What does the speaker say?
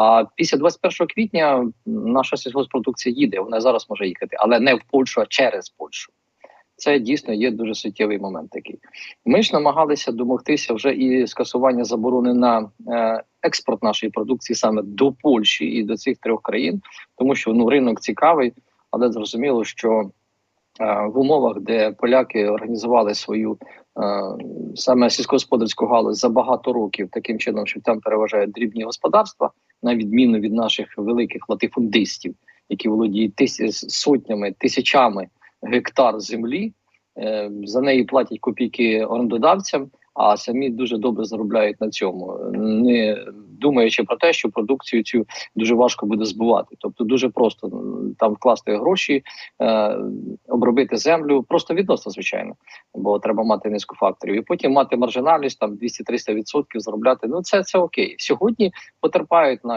А після 21 квітня наша сільгоспродукція їде. Вона зараз може їхати, але не в Польщу, а через Польщу. Це дійсно є дуже суттєвий момент. Такий ми ж намагалися домогтися вже і скасування заборони на е, експорт нашої продукції саме до Польщі і до цих трьох країн, тому що ну ринок цікавий, але зрозуміло, що е, в умовах, де поляки організували свою е, саме сільськогосподарську галузь за багато років, таким чином, що там переважають дрібні господарства, на відміну від наших великих латифундистів, які володіють тис... сотнями, тисячами гектар землі. Е, За неї платять копійки орендодавцям, а самі дуже добре заробляють на цьому, не думаючи про те, що продукцію цю дуже важко буде збувати. Тобто, дуже просто там вкласти гроші, е, обробити землю, просто відносно, звичайно, бо треба мати низку факторів, і потім мати маржинальність там 200-300% заробляти. Ну це це окей. Сьогодні потерпають наші.